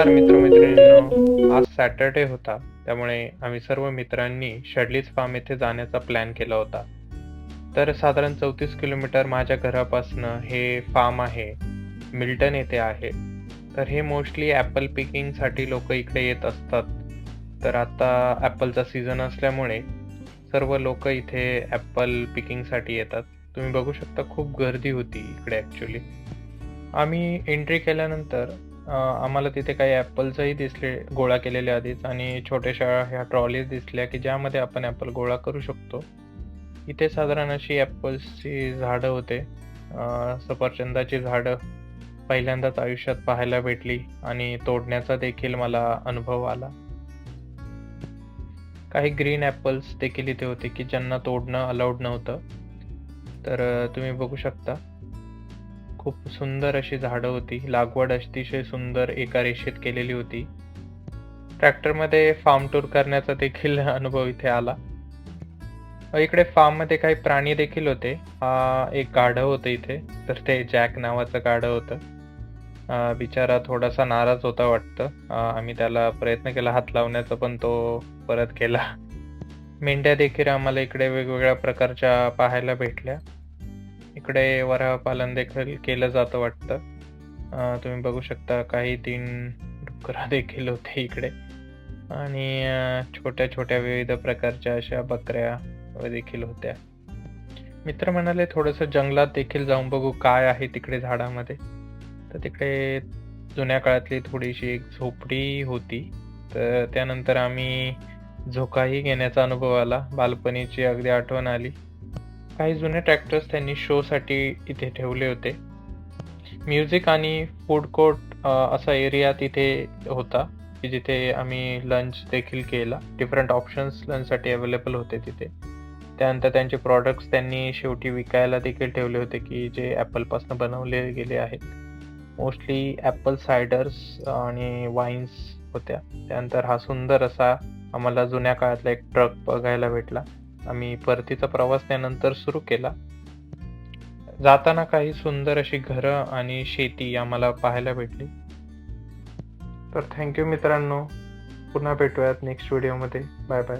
नमस्कार मित्रमैत्रिणींनो. आज सॅटरडे होता त्यामुळे आम्ही सर्व मित्रांनी शडलीज फार्म येथे जाण्याचा प्लॅन केला होता. तर साधारण चौतीस किलोमीटर माझ्या घरापासनं हे फार्म आहे मिल्टन येथे आहे. तर हे मोस्टली ॲपल पिकिंगसाठी लोक इकडे येत असतात. तर आता ॲपलचा सीझन असल्यामुळे सर्व लोक इथे ॲपल पिकिंगसाठी येतात. तुम्ही बघू शकता खूप गर्दी होती इकडे ॲक्च्युली आम्ही एंट्री केल्यानंतर आम्हाला तिथे काही ॲपल्सही दिसले गोळा केलेले आधीच आणि छोट्याशा ह्या ट्रॉलीज दिसल्या की ज्यामध्ये आपण ॲपल गोळा करू शकतो. इथे साधारण अशी ॲपल्सची झाडं होते. सफरचंदाची झाडं पहिल्यांदाच आयुष्यात पाहायला भेटली आणि तोडण्याचा देखील मला अनुभव आला. काही ग्रीन ॲपल्स देखील इथे होते की ज्यांना तोडणं अलाउड नव्हतं. तर तुम्ही बघू शकता. खूप सुंदर अशी झाडं होती. लागवड अतिशय सुंदर एका रेषेत केलेली होती. ट्रॅक्टरमध्ये फार्म टूर करण्याचा देखील अनुभव इथे आला. इकडे फार्ममध्ये काही प्राणी देखील होते. हा एक गाढव होतं इथे. तर ते जॅक नावाचं गाढव होतं. बिचारा थोडासा नाराज होता वाटतं. आम्ही त्याला प्रयत्न केला. हात लावण्याचा पण तो परत केला. मेंढ्या देखील आम्हाला इकडे वेगवेगळ्या प्रकारच्या पाहायला भेटल्या. इकडे वराह पालन देखील केलं जातं वाटतं. तुम्ही बघू शकता काही तीन डुकरं देखील होते इकडे. आणि छोट्या छोट्या विविध प्रकारच्या अशा बकऱ्या देखील होत्या. मित्र म्हणाले थोडंसं जंगलात देखील जाऊन बघू काय आहे तिकडे झाडामध्ये. तर तिकडे जुन्या काळातली थोडीशी एक झोपडी होती. तर त्यानंतर आम्ही झोकाही घेण्याचा अनुभव आला. बालपणीची अगदी आठवण आली. काही जुने ट्रॅक्टर्स त्यांनी शोसाठी इथे ठेवले होते. म्युझिक आणि फूड कोर्ट असा एरिया तिथे होता की जिथे आम्ही लंच देखील केला. डिफरंट ऑप्शन्स लंचसाठी अवेलेबल होते तिथे. त्यानंतर त्यांचे प्रॉडक्ट्स त्यांनी शेवटी विकायला देखील ठेवले होते की जे ॲपलपासून बनवले गेले आहेत. मोस्टली ॲपल सायडर्स आणि वाईन्स होत्या. त्यानंतर हा सुंदर असा आम्हाला जुन्या काळातला एक ट्रक बघायला भेटला. आम्ही परतीचा प्रवास त्यानंतर सुरू केला. जाताना काही सुंदर अशी घरं आणि शेती आम्हाला पाहायला भेटली. तर थँक्यू मित्रांनो. पुन्हा भेटूयात नेक्स्ट व्हिडिओमध्ये बाय बाय